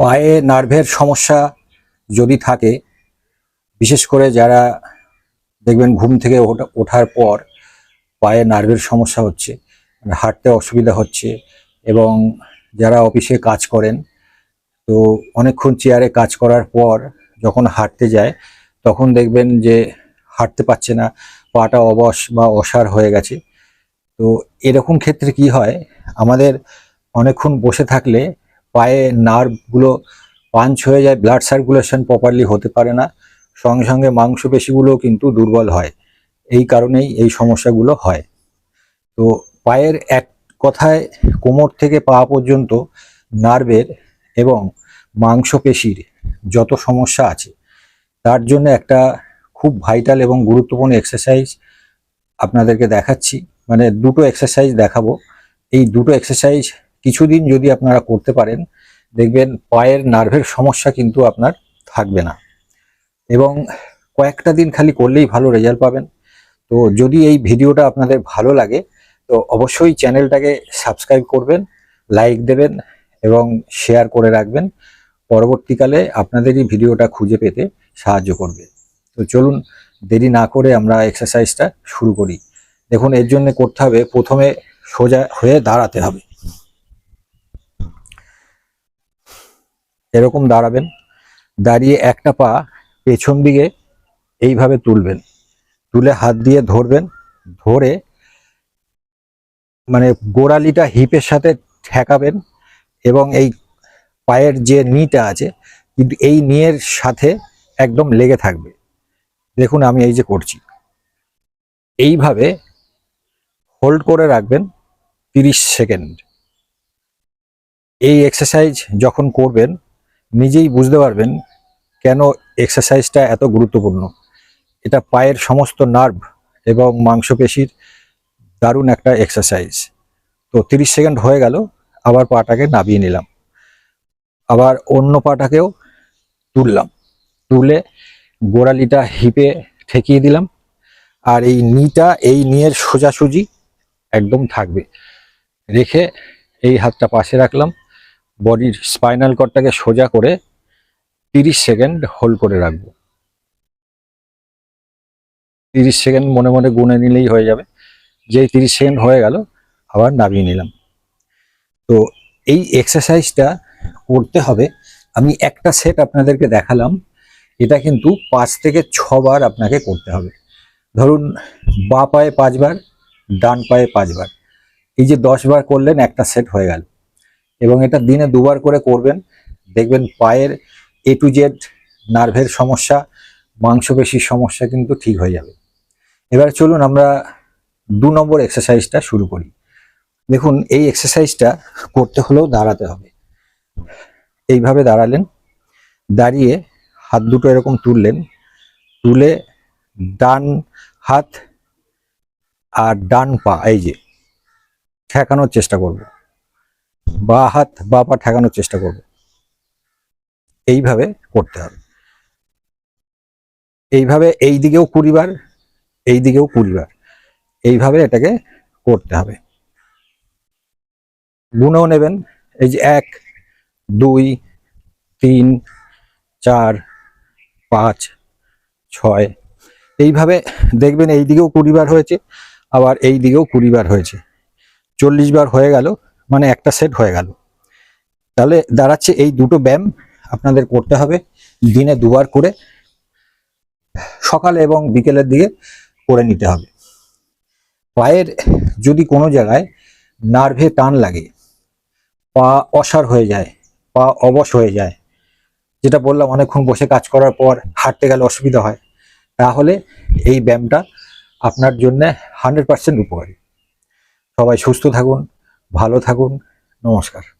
পায়ে নার্ভের সমস্যা যদি থাকে, বিশেষ করে যারা দেখবেন ঘুম থেকে ওঠা- ওঠার পর পায়ে নার্ভের সমস্যা হচ্ছে মানে হাঁটতে অসুবিধা হচ্ছে এবং যারা অফিসে কাজ করেন, তো অনেকক্ষণ চেয়ারে কাজ করার পর যখন হাঁটতে যায়, তখন দেখবেন যে হাঁটতে পারছে না, পাটা অবশ বা অসার হয়ে গেছে। তো এরকম ক্ষেত্রে কি হয়? আমাদের অনেকক্ষণ বসে থাকলে পায়ে নার্ভগুলো পাঞ্চ হয়ে যায় ব্লাড সার্কুলেশন প্রপারলি হতে পারে না। সঙ্গে সঙ্গে মাংসপেশিগুলো কিন্তু দুর্বল হয়। এই কারণেই এই সমস্যাগুলো হয়। তো পায়ের এক কথায় কোমর থেকে পা পর্যন্ত নার্ভের এবং মাংসপেশির যত সমস্যা আছে, তার জন্য একটা খুব ভাইটাল এবং গুরুত্বপূর্ণ এক্সারসাইজ আপনাদেরকে দেখাচ্ছি। মানে দুটো এক্সারসাইজ দেখাবো। এই দুটো এক্সারসাইজ কিছুদিন যদি আপনারা করতে পারেন, দেখবেন পায়ের নার্ভের সমস্যা কিন্তু আপনার থাকবে না। এবং কয়েকটা দিন খালি করলেই ভালো রেজাল্ট পাবেন। তো যদি এই ভিডিওটা আপনাদের ভালো লাগে, তো অবশ্যই চ্যানেলটাকে সাবস্ক্রাইব করবেন, লাইক দেবেন এবং শেয়ার করে রাখবেন। পরবর্তীকালে আপনাদেরই ভিডিওটা খুঁজে পেতে সাহায্য করবে। তো চলুন, দেরি না করে আমরা এক্সারসাইজটা শুরু করি। দেখুন, এর জন্য করতে হবে, প্রথমে সোজা হয়ে দাঁড়াতে হবে। এরকম দাঁড়াবেন, দাঁড়িয়ে একটা পা পেছন দিকে এইভাবে তুলবেন। তুলে হাত দিয়ে ধরবেন, ধরে মানে গোড়ালিটা হিপের সাথে ঠেকাবেন এবং এই পায়ের যে নিটা আছে, কিন্তু এই নিয়ের সাথে একদম লেগে থাকবে। দেখুন আমি এই যে করছি। এইভাবে হোল্ড করে রাখবেন তিরিশ সেকেন্ড। এই এক্সারসাইজ যখন করবেন নিজেই বুঝতে পারবেন কেন এক্সারসাইজটা এত গুরুত্বপূর্ণ। এটা পায়ের সমস্ত নার্ভ এবং মাংসপেশির দারুণ একটা এক্সারসাইজ তো তিরিশ সেকেন্ড হয়ে গেল, আবার পাটাকে নামিয়ে নিলাম। আবার অন্য পাটাকেও তুললাম। তুলে গোড়ালিটা হিপে ঠেকিয়ে দিলাম। আর এই নিটা, এই নিয়ের সোজাসুজি একদম থাকবে। রেখে এই হাতটা পাশে রাখলাম। বডির স্পাইনাল কর্ডটাকে সোজা করে তিরিশ সেকেন্ড হোল্ড করে রাখব। তিরিশ সেকেন্ড মনে মনে গুনে নিলেই হয়ে যাবে। যেই তিরিশ সেকেন্ড হয়ে গেল, আবার নামিয়ে নিলাম। তো এই এক্সারসাইজটা করতে হবে। আমি একটা সেট আপনাদেরকে দেখালাম। এটা কিন্তু পাঁচ থেকে ছবার আপনাকে করতে হবে। ধরুন, বা পায়ে পাঁচবার, ডান পায়ে পাঁচবার। এই যে দশ বার করলেন, একটা সেট হয়ে গেল। এবং এটা দিনে দুবার করে করবেন। দেখবেন পায়ের এ টু জেড নার্ভের সমস্যা, মাংসপেশির সমস্যা কিন্তু ঠিক হয়ে যাবে। এবার চলুন আমরা দু নম্বর এক্সারসাইজটা শুরু করি। দেখুন, এই এক্সারসাইজটা করতে হলেও দাঁড়াতে হবে। এইভাবে দাঁড়ালেন, দাঁড়িয়ে হাত দুটো এরকম তুললেন, তুলে ডান হাত আর ডান পা, এই যে, ঠেকানোর চেষ্টা করব। বা হাত বা পা ঠেকানোর চেষ্টা করব। এইভাবে করতে হবে। এইভাবে এই দিকেও কুড়ি বার, এই দিকেও কুড়ি বার। এইভাবে এটাকে করতে হবে। গুণেও নেবেন। এই যে এক, দুই, তিন, চার, পাঁচ, ছয়, এইভাবে দেখবেন এই দিকেও কুড়ি বার হয়েছে, আবার এই দিকেও কুড়ি বার হয়েছে। চল্লিশ বার হয়ে গেল মানে একটা সেট হয়ে গেল। তাহলে দাঁড়াচ্ছে এই দুটো ব্যায়াম আপনাদের করতে হবে দিনে দুবার করে। সকালে এবং বিকেলের দিকে করে নিতে হবে। পায়ের যদি কোনো জায়গায় নার্ভে টান লাগে, পা অসার হয়ে যায়, পা অবশ হয়ে যায়, যেটা বললাম অনেকক্ষণ বসে কাজ করার পর হাঁটতে গেলে অসুবিধা হয়, তাহলে এই ব্যায়ামটা আপনার জন্য হান্ড্রেড পার্সেন্ট উপকারী। সবাই সুস্থ থাকুন ভালো থাকুন নমস্কার।